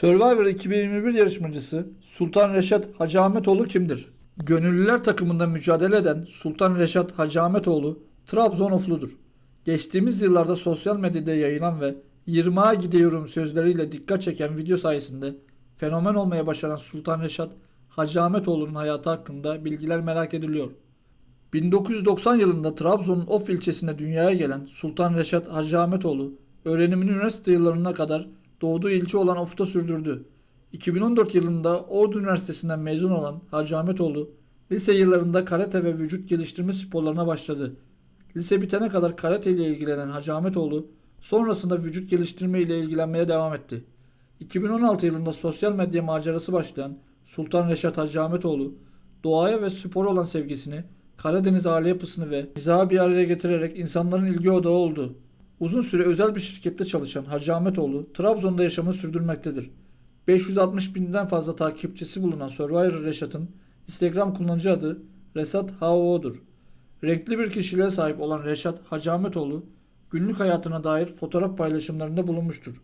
Survivor 2021 yarışmacısı Sultan Reşat Hacı kimdir? Gönüllüler takımında mücadele eden Sultan Reşat Hacı Ahmetoğlu Trabzonofludur. Geçtiğimiz yıllarda sosyal medyada yayılan ve 20'a gidiyorum sözleriyle dikkat çeken video sayesinde fenomen olmaya başaran Sultan Reşat Hacı Ahmetoğlu'nun hayatı hakkında bilgiler merak ediliyor. 1990 yılında Trabzon'un Of ilçesinde dünyaya gelen Sultan Reşat Hacı Ahmetoğlu öğrenimini üniversite yıllarına kadar doğduğu ilçe olan Of'ta sürdürdü. 2014 yılında Ordu Üniversitesi'nden mezun olan Hacı Ahmetoğlu lise yıllarında karate ve vücut geliştirme sporlarına başladı. Lise bitene kadar karate ile ilgilenen Hacı Ahmetoğlu sonrasında vücut geliştirme ile ilgilenmeye devam etti. 2016 yılında sosyal medya macerası başlayan Sultan Reşat Hacı Ahmetoğlu doğaya ve spora olan sevgisini Karadeniz aile yapısını ve mizahı bir araya getirerek insanların ilgi odağı oldu. Uzun süre özel bir şirkette çalışan Hacı Ahmetoğlu Trabzon'da yaşamını sürdürmektedir. 560 binden fazla takipçisi bulunan Survivor Reşat'ın Instagram kullanıcı adı Resat HO'dur. Renkli bir kişiliğe sahip olan Reşat Hacı Ahmetoğlu günlük hayatına dair fotoğraf paylaşımlarında bulunmuştur.